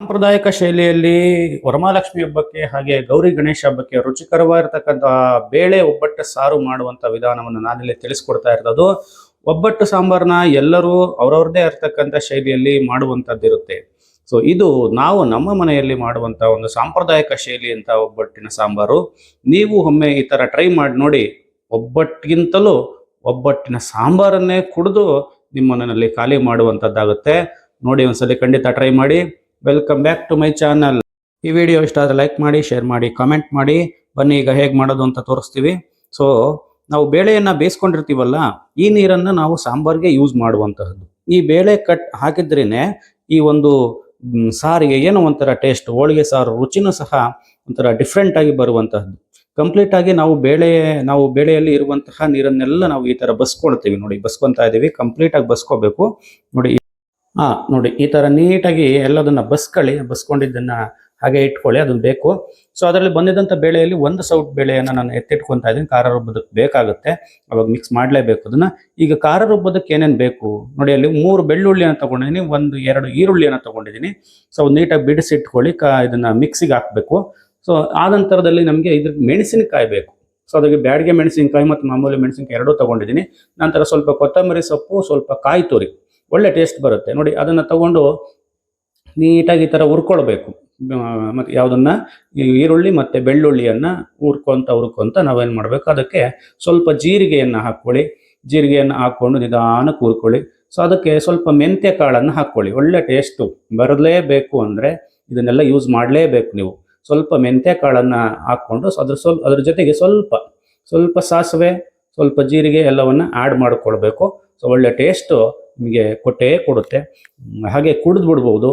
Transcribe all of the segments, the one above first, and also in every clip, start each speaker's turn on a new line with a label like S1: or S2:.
S1: ಸಾಂಪ್ರದಾಯಿಕ ಶೈಲಿಯಲ್ಲಿ ವರಮಹಾಲಕ್ಷ್ಮಿ ಹಬ್ಬಕ್ಕೆ ಹಾಗೆ ಗೌರಿ ಗಣೇಶ ಹಬ್ಬಕ್ಕೆ ರುಚಿಕರವಾಗಿರ್ತಕ್ಕಂಥ ಬೇಳೆ ಒಬ್ಬಟ್ಟು ಸಾರು ಮಾಡುವಂತ ವಿಧಾನವನ್ನು ನಾನಿಲ್ಲಿ ತಿಳಿಸ್ಕೊಡ್ತಾ ಇರೋದು. ಒಬ್ಬಟ್ಟು ಸಾಂಬಾರನ್ನ ಎಲ್ಲರೂ ಅವ್ರವ್ರದ್ದೇ ಇರ್ತಕ್ಕಂಥ ಶೈಲಿಯಲ್ಲಿ ಮಾಡುವಂಥದ್ದಿರುತ್ತೆ. ಸೊ ಇದು ನಾವು ನಮ್ಮ ಮನೆಯಲ್ಲಿ ಮಾಡುವಂಥ ಒಂದು ಸಾಂಪ್ರದಾಯಿಕ ಶೈಲಿ ಅಂತ ಒಬ್ಬಟ್ಟಿನ ಸಾಂಬಾರು. ನೀವು ಒಮ್ಮೆ ಈ ಥರ ಟ್ರೈ ಮಾಡಿ ನೋಡಿ, ಒಬ್ಬಟ್ಟಿಗಿಂತಲೂ ಒಬ್ಬಟ್ಟಿನ ಸಾಂಬಾರನ್ನೇ ಕುಡಿದು ನಿಮ್ಮ ಮನೆಯಲ್ಲಿ ಖಾಲಿ ಮಾಡುವಂಥದ್ದಾಗುತ್ತೆ. ನೋಡಿ ಒಂದ್ಸಲಿ ಖಂಡಿತ ಟ್ರೈ ಮಾಡಿ. Welcome back to my channel ಈ ವಿಡಿಯೋ ಇಷ್ಟ ಆದರೆ ಲೈಕ್ ಮಾಡಿ ಶೇರ್ ಮಾಡಿ ಕಾಮೆಂಟ್ ಮಾಡಿ. ಬನ್ನಿ, ಈಗ ಹೇಗೆ ಮಾಡೋದು ಅಂತ ತೋರಿಸ್ತೀವಿ. ಸೊ ನಾವು ಬೇಳೆಯನ್ನು ಬೇಯಿಸ್ಕೊಂಡಿರ್ತೀವಲ್ಲ, ಈ ನೀರನ್ನು ನಾವು ಸಾಂಬಾರ್ಗೆ ಯೂಸ್ ಮಾಡುವಂತಹದ್ದು. ಈ ಬೇಳೆ ಕಟ್ ಹಾಕಿದ್ರೇ ಈ ಒಂದು ಸಾರಿಗೆ ಏನೋ ಒಂಥರ ಟೇಸ್ಟ್ ಹೋಳಿಗೆ ಸಾರು, ರುಚಿನೂ ಸಹ ಒಂಥರ ಡಿಫ್ರೆಂಟ್ ಆಗಿ ಬರುವಂತಹದ್ದು. ಕಂಪ್ಲೀಟ್ ಆಗಿ ನಾವು ಬೇಳೆ, ನಾವು ಬೇಳೆಯಲ್ಲಿ ಇರುವಂತಹ ನೀರನ್ನೆಲ್ಲ ನಾವು ಈ ತರ ಬಸ್ಕೊಳ್ತೀವಿ ನೋಡಿ, ಬಸ್ಕೊತಾ ಇದೀವಿ. ಕಂಪ್ಲೀಟ್ ಆಗಿ ಬಸ್ಕೋಬೇಕು. ನೋಡಿ ಹಾ ನೋಡಿ, ಈ ತರ ನೀಟಾಗಿ ಎಲ್ಲದನ್ನ ಬಸ್ಕೊಳ್ಳಿ ಬಸ್ಕೊಂಡಿದ್ದನ್ನ ಹಾಗೆ ಇಟ್ಕೊಳ್ಳಿ, ಅದನ್ನ ಬೇಕು. ಸೊ ಅದರಲ್ಲಿ ಬಂದಿದ್ದಂಥ ಬೇಳೆಯಲ್ಲಿ ಒಂದು ಸೌಟ್ ಬೇಳೆಯನ್ನು ನಾನು ಎತ್ತಿಟ್ಕೊಂತಾ ಇದ್ದೀನಿ. ಖಾರ ರುಬ್ಬದಕ್ಕೆ ಬೇಕಾಗುತ್ತೆ. ಅವಾಗ ಮಿಕ್ಸ್ ಮಾಡಲೇಬೇಕು ಅದನ್ನ. ಈಗ ಖಾರ ರುಬ್ಬದಕ್ಕೆ ಏನೇನು ಬೇಕು? ನೋಡಿ, ಅಲ್ಲಿ ಮೂರು ಬೆಳ್ಳುಳ್ಳಿಯನ್ನು ತಗೊಂಡಿದ್ದೀನಿ, ಒಂದು, ಎರಡು ಈರುಳ್ಳಿಯನ್ನು ತಗೊಂಡಿದ್ದೀನಿ. ಸೊ ನೀಟಾಗಿ ಬಿಡಿಸಿಟ್ಕೊಳ್ಳಿ, ಕಾ, ಇದನ್ನ ಮಿಕ್ಸಿಗೆ ಹಾಕಬೇಕು. ಸೊ ಆ ನಂತರದಲ್ಲಿ ನಮಗೆ ಇದ್ರ ಮೆಣಸಿನಕಾಯಿ ಬೇಕು. ಸೊ ಅದಕ್ಕೆ ಬ್ಯಾಡಿಗೆ ಮೆಣಸಿನಕಾಯಿ ಮತ್ತು ಮಾಮೂಲಿ ಮೆಣಸಿನಕಾಯಿ ಎರಡೂ ತೊಗೊಂಡಿದ್ದೀನಿ. ನಂತರ ಸ್ವಲ್ಪ ಕೊತ್ತಂಬರಿ ಸೊಪ್ಪು, ಸ್ವಲ್ಪ ಕಾಯಿ ತುರಿ. ಒಳ್ಳೆ ಟೇಸ್ಟ್ ಬರುತ್ತೆ. ನೋಡಿ, ಅದನ್ನು ತಗೊಂಡು ನೀಟಾಗಿ ಈ ಥರ ಹುರ್ಕೊಳ್ಬೇಕು. ಮತ್ತು ಯಾವುದನ್ನು? ಈರುಳ್ಳಿ ಮತ್ತು ಬೆಳ್ಳುಳ್ಳಿಯನ್ನು ಹುರ್ಕೊಂತ ಹುರ್ಕೊಂತ ನಾವೇನು ಮಾಡಬೇಕು? ಅದಕ್ಕೆ ಸ್ವಲ್ಪ ಜೀರಿಗೆಯನ್ನು ಹಾಕ್ಕೊಳ್ಳಿ. ಜೀರಿಗೆಯನ್ನು ಹಾಕ್ಕೊಂಡು ನಿಧಾನಕ್ಕೆ ಹುರ್ಕೊಳ್ಳಿ. ಸೊ ಅದಕ್ಕೆ ಸ್ವಲ್ಪ ಮೆಂತ್ಯ ಕಾಳನ್ನು ಹಾಕ್ಕೊಳ್ಳಿ. ಒಳ್ಳೆ ಟೇಸ್ಟು ಬರಲೇಬೇಕು ಅಂದರೆ ಇದನ್ನೆಲ್ಲ ಯೂಸ್ ಮಾಡಲೇಬೇಕು ನೀವು. ಸ್ವಲ್ಪ ಮೆಂತ್ಯ ಕಾಳನ್ನು ಹಾಕ್ಕೊಂಡು ಅದ್ರ ಸ್ವಲ್ಪ, ಅದ್ರ ಜೊತೆಗೆ ಸ್ವಲ್ಪ ಸ್ವಲ್ಪ ಸಾಸಿವೆ, ಸ್ವಲ್ಪ ಜೀರಿಗೆ ಎಲ್ಲವನ್ನು ಆ್ಯಡ್ ಮಾಡಿಕೊಳ್ಬೇಕು. ಸೊ ಒಳ್ಳೆ ಟೇಸ್ಟು ನಿಮಗೆ ಕೊಟ್ಟೇ ಕೊಡುತ್ತೆ. ಹಾಗೆ ಕುಡಿದು ಬಿಡ್ಬೋದು.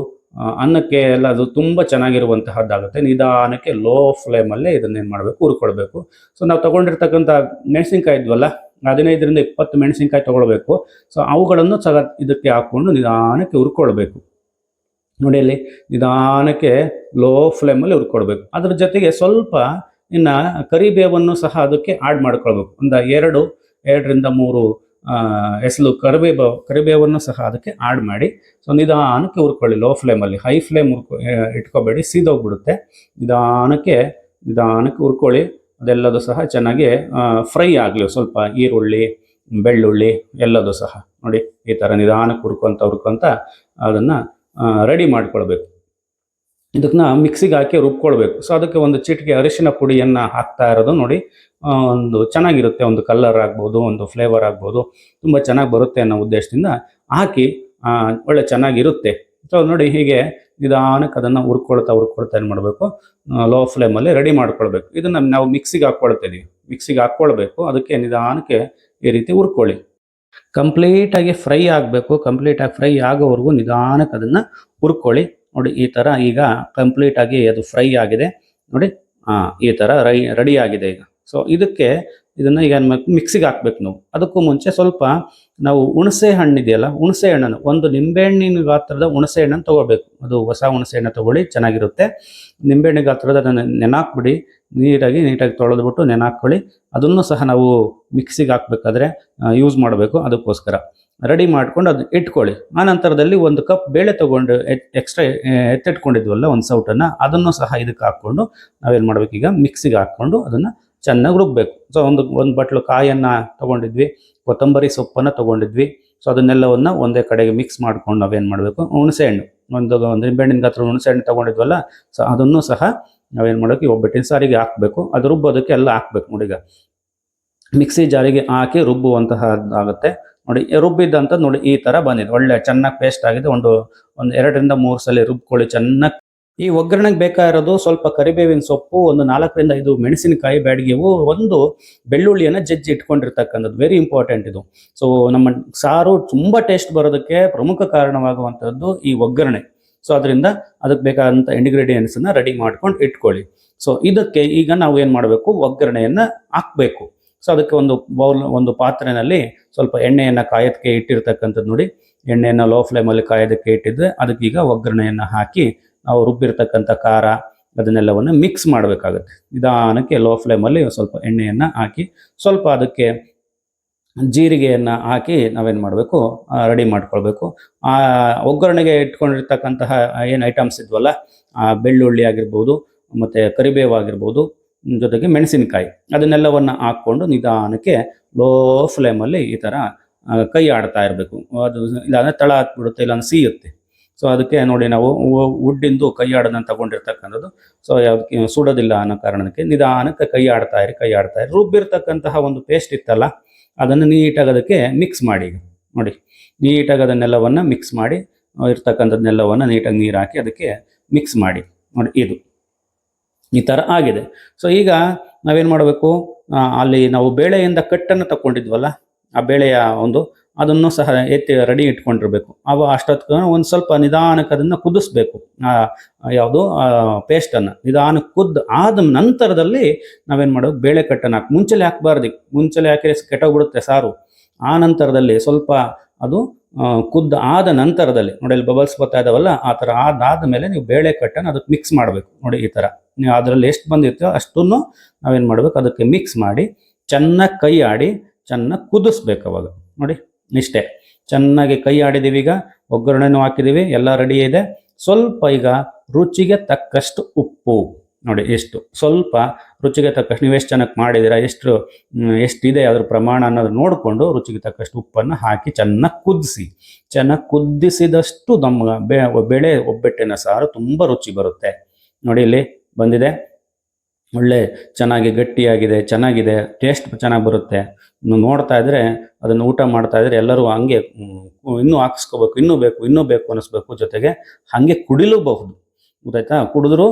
S1: ಅನ್ನಕ್ಕೆ ಎಲ್ಲ ಅದು ತುಂಬ ಚೆನ್ನಾಗಿರುವಂತಹದ್ದಾಗುತ್ತೆ. ನಿಧಾನಕ್ಕೆ ಲೋ ಫ್ಲೇಮಲ್ಲೇ ಇದನ್ನೇನು ಮಾಡಬೇಕು? ಹುರ್ಕೊಳ್ಬೇಕು. ಸೊ ನಾವು ತೊಗೊಂಡಿರ್ತಕ್ಕಂಥ ಮೆಣಸಿನ್ಕಾಯಿ ಇದ್ವಲ್ಲ, ಹದಿನೈದರಿಂದ ಇಪ್ಪತ್ತು ಮೆಣಸಿನ್ಕಾಯಿ ತೊಗೊಳ್ಬೇಕು. ಸೊ ಅವುಗಳನ್ನು ಸಹ ಇದಕ್ಕೆ ಹಾಕ್ಕೊಂಡು ನಿಧಾನಕ್ಕೆ ಹುರ್ಕೊಳ್ಬೇಕು. ನೋಡಿ ಅಲ್ಲಿ, ನಿಧಾನಕ್ಕೆ ಲೋ ಫ್ಲೇಮಲ್ಲಿ ಹುರ್ಕೊಳ್ಬೇಕು. ಅದ್ರ ಜೊತೆಗೆ ಸ್ವಲ್ಪ ಇನ್ನು ಕರಿಬೇವನ್ನು ಸಹ ಅದಕ್ಕೆ ಆ್ಯಡ್ ಮಾಡ್ಕೊಳ್ಬೇಕು. ಒಂದು ಎರಡು, ಎರಡರಿಂದ ಮೂರು ಎಸಲು ಕರಿಬೇವು, ಕರಿಬೇವನ್ನು ಸಹ ಅದಕ್ಕೆ ಆಡ್ ಮಾಡಿ. ಸೊ ನಿಧಾನಕ್ಕೆ ಹುರ್ಕೊಳ್ಳಿ ಲೋ ಫ್ಲೇಮಲ್ಲಿ ಹೈ ಫ್ಲೇಮ್ ಹುರ್ಕೊ ಇಟ್ಕೊಬೇಡಿ ಇಟ್ಕೋಬೇಡಿ, ಸೀದೋಗ್ಬಿಡುತ್ತೆ. ನಿಧಾನಕ್ಕೆ ನಿಧಾನಕ್ಕೆ ಹುರ್ಕೊಳ್ಳಿ. ಅದೆಲ್ಲದೂ ಸಹ ಚೆನ್ನಾಗಿ ಫ್ರೈ ಆಗಲಿ, ಸ್ವಲ್ಪ ಈರುಳ್ಳಿ, ಬೆಳ್ಳುಳ್ಳಿ, ಎಲ್ಲದೂ ಸಹ. ನೋಡಿ, ಈ ಥರ ನಿಧಾನಕ್ಕೆ ಹುರ್ಕೊಂತ ಹುರ್ಕೊಂತ ಅದನ್ನು ರೆಡಿ ಮಾಡ್ಕೊಳ್ಬೇಕು. ಇದನ್ನ ಮಿಕ್ಸಿಗೆ ಹಾಕಿ ರುಬ್ಕೊಳ್ಬೇಕು. ಸೊ ಅದಕ್ಕೆ ಒಂದು ಚಿಟಿಕೆ ಅರಿಶಿನ ಪುಡಿಯನ್ನು ಹಾಕ್ತಾ ಇರೋದು ನೋಡಿ. ಒಂದು ಚೆನ್ನಾಗಿರುತ್ತೆ. ಒಂದು ಕಲರ್ ಆಗ್ಬೋದು, ಒಂದು ಫ್ಲೇವರ್ ಆಗ್ಬೋದು. ತುಂಬ ಚೆನ್ನಾಗಿ ಬರುತ್ತೆ ಅನ್ನೋ ಉದ್ದೇಶದಿಂದ ಹಾಕಿ ಒಳ್ಳೆ ಚೆನ್ನಾಗಿರುತ್ತೆ. ಸೊ ನೋಡಿ ಹೀಗೆ ನಿಧಾನಕ್ಕೆ ಅದನ್ನು ಹುರ್ಕೊಳ್ತಾ ಹುರ್ಕೊಳ್ತಾ ಏನು ಮಾಡಬೇಕು? ಲೋ ಫ್ಲೇಮಲ್ಲಿ ರೆಡಿ ಮಾಡ್ಕೊಳ್ಬೇಕು. ಇದನ್ನು ನಾವು ಮಿಕ್ಸಿಗೆ ಹಾಕ್ಕೊಳ್ತಾ ಇದೀವಿ. ಮಿಕ್ಸಿಗೆ ಹಾಕ್ಕೊಳ್ಬೇಕು ಅದಕ್ಕೆ ನಿಧಾನಕ್ಕೆ ಈ ರೀತಿ ಹುರ್ಕೊಳ್ಳಿ. ಕಂಪ್ಲೀಟಾಗಿ ಫ್ರೈ ಆಗಬೇಕು. ಕಂಪ್ಲೀಟಾಗಿ ಫ್ರೈ ಆಗೋವರೆಗೂ ನಿಧಾನಕ್ಕೆ ಅದನ್ನು ಹುರ್ಕೊಳ್ಳಿ. ನೋಡಿ, ಈ ಥರ ಈಗ ಕಂಪ್ಲೀಟ್ ಆಗಿ ಅದು ಫ್ರೈ ಆಗಿದೆ. ನೋಡಿ ಹಾಂ ಈ ಥರ ರೈ ರೆಡಿ ಆಗಿದೆ ಈಗ. ಸೊ ಇದಕ್ಕೆ ಇದನ್ನು ಈಗ ಮಿಕ್ಸಿಗೆ ಹಾಕ್ಬೇಕು ನಾವು. ಅದಕ್ಕೂ ಮುಂಚೆ ಸ್ವಲ್ಪ ನಾವು ಹುಣಸೆ ಹಣ್ಣು ಇದೆಯಲ್ಲ, ಹುಣಸೆ ಹಣ್ಣನ್ನು, ಒಂದು ನಿಂಬೆಹಣ್ಣಿನ ಗಾತ್ರದ ಹುಣಸೆ ಹಣ್ಣನ್ನು ತೊಗೋಬೇಕು. ಅದು ಹೊಸ ಹುಣಸೆ ಹಣ್ಣು ತೊಗೊಳ್ಳಿ, ಚೆನ್ನಾಗಿರುತ್ತೆ. ನಿಂಬೆಹಣ್ಣು ಗಾತ್ರದ ಅದನ್ನು ನೆನಾಕ್ಬಿಡಿ. ನೀಟಾಗಿ ನೀಟಾಗಿ ತೊಳೆದ್ಬಿಟ್ಟು ನೆನಾಕ್ಕೊಳ್ಳಿ. ಅದನ್ನು ಸಹ ನಾವು ಮಿಕ್ಸಿಗೆ ಹಾಕ್ಬೇಕಾದ್ರೆ ಯೂಸ್ ಮಾಡಬೇಕು. ಅದಕ್ಕೋಸ್ಕರ. ರೆಡಿ ಮಾಡ್ಕೊಂಡು ಅದು ಇಟ್ಕೊಳ್ಳಿ. ಆ ನಂತರದಲ್ಲಿ ಒಂದು ಕಪ್ ಬೇಳೆ ತೊಗೊಂಡು ಎಕ್ಸ್ಟ್ರಾ ಎತ್ತಿಟ್ಕೊಂಡಿದ್ವಲ್ಲ ಒಂದು ಸೌಟನ್ನು, ಅದನ್ನು ಸಹ ಇದಕ್ಕೆ ಹಾಕ್ಕೊಂಡು ನಾವೇನು ಮಾಡಬೇಕು ಈಗ? ಮಿಕ್ಸಿಗೆ ಹಾಕ್ಕೊಂಡು ಅದನ್ನು ಚೆನ್ನಾಗಿ ರುಬ್ಬಬೇಕು ಸೊ ಒಂದು ಒಂದು ಬಟ್ಲು ಕಾಯನ್ನು ತೊಗೊಂಡಿದ್ವಿ, ಕೊತ್ತಂಬರಿ ಸೊಪ್ಪನ್ನು ತೊಗೊಂಡಿದ್ವಿ. ಸೊ ಅದನ್ನೆಲ್ಲವನ್ನು ಒಂದೇ ಕಡೆಗೆ ಮಿಕ್ಸ್ ಮಾಡ್ಕೊಂಡು ನಾವೇನು ಮಾಡಬೇಕು? ಹುಣಸೆ ಹಣ್ಣು. ಒಂದು ಒಂದು ನಿಂಬೆಹಣ್ಣಿನ ಗಾತ್ರ ಹುಣಸೆ ಹಣ್ಣು ತೊಗೊಂಡಿದ್ವಲ್ಲ ಸೊ ಅದನ್ನು ಸಹ ನಾವೇನು ಮಾಡಬೇಕು? ಒಬ್ಬಟ್ಟಿನ ಸಾರಿಗೆ ಹಾಕಬೇಕು. ಅದು ರುಬ್ಬೋದಕ್ಕೆ ಎಲ್ಲ ಹಾಕ್ಬೇಕು ನೋಡಿಗ ಮಿಕ್ಸಿ ಜಾರಿಗೆ ಹಾಕಿ ರುಬ್ಬುವಂತಹದ್ದಾಗುತ್ತೆ. ನೋಡಿ, ರುಬ್ಬಿದ್ದಂತ ನೋಡಿ ಈ ತರ ಬಂದಿದೆ. ಒಳ್ಳೆ ಚೆನ್ನಾಗಿ ಪೇಸ್ಟ್ ಆಗಿದೆ. ಒಂದು ಒಂದು ಎರಡರಿಂದ ಮೂರು ಸಲ ರುಬ್ಕೊಳ್ಳಿ ಚೆನ್ನಾಗಿ. ಈ ಒಗ್ಗರಣೆಗೆ ಬೇಕಾಗಿರೋದು ಸ್ವಲ್ಪ ಕರಿಬೇವಿನ ಸೊಪ್ಪು, ಒಂದು ನಾಲ್ಕರಿಂದ ಐದು ಮೆಣಸಿನಕಾಯಿ ಬ್ಯಾಡಿಗೆವು ಒಂದು ಬೆಳ್ಳುಳ್ಳಿಯನ್ನು ಜಜ್ಜಿ ಇಟ್ಕೊಂಡಿರ್ತಕ್ಕಂಥದ್ದು. ವೆರಿ ಇಂಪಾರ್ಟೆಂಟ್ ಇದು. ಸೊ ನಮ್ಮ ಸಾರು ತುಂಬ ಟೇಸ್ಟ್ ಬರೋದಕ್ಕೆ ಪ್ರಮುಖ ಕಾರಣವಾಗುವಂಥದ್ದು ಈ ಒಗ್ಗರಣೆ. ಸೊ ಅದರಿಂದ ಅದಕ್ಕೆ ಬೇಕಾದಂಥ ಇಂಗ್ರೀಡಿಯೆಂಟ್ಸನ್ನು ರೆಡಿ ಮಾಡ್ಕೊಂಡು ಇಟ್ಕೊಳ್ಳಿ. ಸೊ ಇದಕ್ಕೆ ಈಗ ನಾವು ಏನು ಮಾಡಬೇಕು? ಒಗ್ಗರಣೆಯನ್ನು ಹಾಕಬೇಕು. ಸೊ ಅದಕ್ಕೆ ಒಂದು ಬೌಲ್ ಒಂದು ಪಾತ್ರೆಯಲ್ಲಿ ಸ್ವಲ್ಪ ಎಣ್ಣೆಯನ್ನು ಕಾಯೋದಕ್ಕೆ ಇಟ್ಟಿರ್ತಕ್ಕಂಥದ್ದು ನೋಡಿ. ಎಣ್ಣೆಯನ್ನು ಲೋ ಫ್ಲೇಮಲ್ಲಿ ಕಾಯೋದಕ್ಕೆ ಇಟ್ಟಿದ್ರೆ ಅದಕ್ಕೀಗ ಒಗ್ಗರಣೆಯನ್ನು ಹಾಕಿ ನಾವು ರುಬ್ಬಿರ್ತಕ್ಕಂಥ ಖಾರ ಅದನ್ನೆಲ್ಲವನ್ನು ಮಿಕ್ಸ್ ಮಾಡಬೇಕಾಗುತ್ತೆ. ನಿಧಾನಕ್ಕೆ ಲೋ ಫ್ಲೇಮಲ್ಲಿ ಸ್ವಲ್ಪ ಎಣ್ಣೆಯನ್ನು ಹಾಕಿ ಸ್ವಲ್ಪ ಅದಕ್ಕೆ ಜೀರಿಗೆಯನ್ನು ಹಾಕಿ ನಾವೇನು ಮಾಡಬೇಕು? ರೆಡಿ ಮಾಡ್ಕೊಳ್ಬೇಕು. ಆ, ಒಗ್ಗರಣೆಗೆ ಇಟ್ಕೊಂಡಿರ್ತಕ್ಕಂತಹ ಏನು ಐಟಮ್ಸ್ ಇದ್ವಲ್ಲ? ಆ, ಬೆಳ್ಳುಳ್ಳಿ ಆಗಿರ್ಬೋದು, ಮತ್ತು ಕರಿಬೇವು ಆಗಿರ್ಬೋದು ಜೊತೆಗೆ ಮೆಣಸಿನಕಾಯಿ. ಅದನ್ನೆಲ್ಲವನ್ನು ಹಾಕ್ಕೊಂಡು ನಿಧಾನಕ್ಕೆ ಲೋ ಫ್ಲೇಮಲ್ಲಿ ಈ ಥರ ಕೈ ಆಡ್ತಾ ಇರಬೇಕು. ಅದು ಇಲ್ಲಾಂದರೆ ತಳ ಹತ್ಬಿಡುತ್ತೆ ಇಲ್ಲಾಂದ್ರೆ ಸೀಯುತ್ತೆ. ಸೊ ಅದಕ್ಕೆ ನೋಡಿ ನಾವು ವುಡ್ಡಿಂದು ಕೈ ಆಡೋದನ್ನು ತಗೊಂಡಿರ್ತಕ್ಕಂಥದ್ದು. ಸೊ ಯಾವ್ದಕ್ಕೆ, ಸುಡೋದಿಲ್ಲ ಅನ್ನೋ ಕಾರಣಕ್ಕೆ ನಿಧಾನಕ್ಕೆ ಕೈ ಆಡ್ತಾ ಇರಿ, ಕೈ ಆಡ್ತಾ ಇರಿ. ರುಬ್ಬಿರ್ತಕ್ಕಂತಹ ಒಂದು ಪೇಸ್ಟ್ ಇತ್ತಲ್ಲ, ಅದನ್ನು ನೀಟಾಗಿ ಅದಕ್ಕೆ ಮಿಕ್ಸ್ ಮಾಡಿ. ನೋಡಿ, ನೀಟಾಗಿ ಅದನ್ನೆಲ್ಲವನ್ನು ಮಿಕ್ಸ್ ಮಾಡಿ ಇರ್ತಕ್ಕಂಥದ್ದನ್ನೆಲ್ಲವನ್ನು ನೀಟಾಗಿ ನೀರು ಹಾಕಿ ಅದಕ್ಕೆ ಮಿಕ್ಸ್ ಮಾಡಿ. ನೋಡಿ, ಇದು. ಈ ಥರ ಆಗಿದೆ. ಸೊ ಈಗ ನಾವೇನು ಮಾಡಬೇಕು? ಅಲ್ಲಿ ನಾವು ಬೇಳೆಯಿಂದ ಕಟ್ಟನ್ನು ತಗೊಂಡಿದ್ವಲ್ಲ ಆ ಬೇಳೆಯ ಒಂದು, ಅದನ್ನು ಸಹ ಎತ್ತಿ ರೆಡಿ ಇಟ್ಕೊಂಡಿರಬೇಕು. ಅವ ಅಷ್ಟೊತ್ತಿಗೆ ಒಂದು ಸ್ವಲ್ಪ ನಿಧಾನಕ್ಕೆ ಅದನ್ನು ಕುದಿಸ್ಬೇಕು. ಯಾವುದು? ಪೇಸ್ಟನ್ನು ನಿಧಾನಕ್ಕೆ ಕುದ್ದು ಆದ ನಂತರದಲ್ಲಿ ನಾವೇನು ಮಾಡೋದು ಬೇಳೆ ಕಟ್ಟನ್ನು ಹಾಕಿ, ಮುಂಚೆಲೆ ಹಾಕಬಾರ್ದು. ಮುಂಚೆಲೆ ಹಾಕಿದ್ರೆ ಕೆಟ್ಟೋಗ್ಬಿಡುತ್ತೆ ಸಾರು. ಆ ನಂತರದಲ್ಲಿ ಸ್ವಲ್ಪ ಅದು ಕುದ್ದ ಆದ ನಂತರದಲ್ಲಿ, ನೋಡಿ ಇಲ್ಲಿ ಬಬಲ್ಸ್ ಬರ್ತಾ ಇದಾವಲ್ಲ, ಆ ಥರ ಆದಾದ ಮೇಲೆ ನೀವು ಬೇಳೆ ಕಟ್ಟನ್ನು ಅದಕ್ಕೆ ಮಿಕ್ಸ್ ಮಾಡಬೇಕು. ನೋಡಿ ಈ ಥರ. ನೀವು ಅದರಲ್ಲಿ ಎಷ್ಟು ಬಂದಿರ್ತೀವೋ ಅಷ್ಟನ್ನು ನಾವೇನು ಮಾಡಬೇಕು, ಅದಕ್ಕೆ ಮಿಕ್ಸ್ ಮಾಡಿ, ಚೆನ್ನಾಗಿ ಕೈ ಆಡಿ, ಚೆನ್ನಾಗಿ ಕುದಿಸ್ಬೇಕು ಅವಾಗ. ನೋಡಿ, ಇಷ್ಟೇ. ಚೆನ್ನಾಗಿ ಕೈ ಆಡಿದ್ದೀವಿ ಈಗ, ಒಗ್ಗರಣೆನೂ ಹಾಕಿದ್ದೀವಿ ಎಲ್ಲ ರೆಡಿ ಇದೆ. ಸ್ವಲ್ಪ ಈಗ ರುಚಿಗೆ ತಕ್ಕಷ್ಟು ಉಪ್ಪು. ನೋಡಿ ಎಷ್ಟು ಸ್ವಲ್ಪ ರುಚಿಗೆ ತಕ್ಕಷ್ಟು ನೀವು ಎಷ್ಟು ಚೆನ್ನಾಗಿ ಮಾಡಿದ್ದೀರಾ, ಎಷ್ಟು ಎಷ್ಟಿದೆ ಅದ್ರ ಪ್ರಮಾಣ ಅನ್ನೋದು ನೋಡಿಕೊಂಡು ರುಚಿಗೆ ತಕ್ಕಷ್ಟು ಉಪ್ಪನ್ನು ಹಾಕಿ ಚೆನ್ನಾಗಿ ಕುದಿಸಿ. ಚೆನ್ನಾಗಿ ಕುದಿಸಿದಷ್ಟು ನಮ್ಮ ಬೆಳೆ ಒಬ್ಬಟ್ಟಿನ ಸಾರು ತುಂಬ ರುಚಿ ಬರುತ್ತೆ. ನೋಡಿ ಇಲ್ಲಿ ಬಂದಿದೆ. ಒಳ್ಳೆ ಚೆನ್ನಾಗಿ ಗಟ್ಟಿಯಾಗಿದೆ, ಚೆನ್ನಾಗಿದೆ, ಟೇಸ್ಟ್ ಚೆನ್ನಾಗಿ ಬರುತ್ತೆ. ನೋಡ್ತಾ ಇದ್ರೆ, ಅದನ್ನು ಊಟ ಮಾಡ್ತಾ ಇದ್ರೆ ಎಲ್ಲರೂ ಹಂಗೆ ಇನ್ನೂ ಹಾಕಿಸ್ಕೋಬೇಕು, ಇನ್ನೂ ಬೇಕು ಇನ್ನೂ ಬೇಕು ಅನ್ನಿಸ್ಬೇಕು ಜೊತೆಗೆ ಹಾಗೆ ಕುಡಿಲೂಬಹುದು. ಗೊತ್ತಾಯ್ತಾ? ಕುಡಿದ್ರು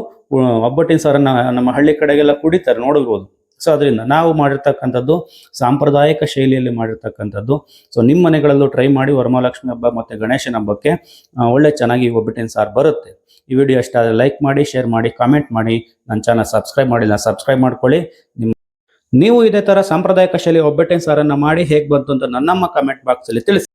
S1: ಒಬ್ಬಟ್ಟಿನ ಸಾರನ್ನ ನಮ್ಮ ಹಳ್ಳಿ ಕಡೆಗೆಲ್ಲ ಕುಡಿತಾರೆ ನೋಡಿರ್ಬೋದು ಸೊ ಅದರಿಂದ ನಾವು ಮಾಡಿರ್ತಕ್ಕಂಥದ್ದು, ಸಾಂಪ್ರದಾಯಿಕ ಶೈಲಿಯಲ್ಲಿ ಮಾಡಿರ್ತಕ್ಕಂಥದ್ದು. ಸೊ ನಿಮ್ಮ ಮನೆಗಳಲ್ಲೂ ಟ್ರೈ ಮಾಡಿ ವರಮಹಾಲಕ್ಷ್ಮಿ ಹಬ್ಬ ಮತ್ತು ಗಣೇಶನ ಹಬ್ಬಕ್ಕೆ ಒಳ್ಳೆ ಚೆನ್ನಾಗಿ ಒಬ್ಬಟ್ಟಿನ ಸಾರು ಬರುತ್ತೆ. ಈ ವಿಡಿಯೋ ಆದರೆ ಲೈಕ್ ಮಾಡಿ ಶೇರ್ ಮಾಡಿ ಕಾಮೆಂಟ್ ಮಾಡಿ. ನನ್ನ ಚಾನಲ್ ಸಬ್ಸ್ಕ್ರೈಬ್ ಮಾಡಿಲ್ಲ ಸಬ್ಸ್ಕ್ರೈಬ್ ಮಾಡ್ಕೊಳ್ಳಿ. ನಿಮ್ಮ ನೀವು ಇದೇ ಥರ ಸಾಂಪ್ರದಾಯಿಕ ಶೈಲಿ ಒಬ್ಬಟ್ಟಿನ ಸಾರನ್ನು ಮಾಡಿ ಹೇಗೆ ಬಂತು ಅಂತ ನನ್ನಮ್ಮ ಕಮೆಂಟ್ ಬಾಕ್ಸಲ್ಲಿ ತಿಳಿಸಿ.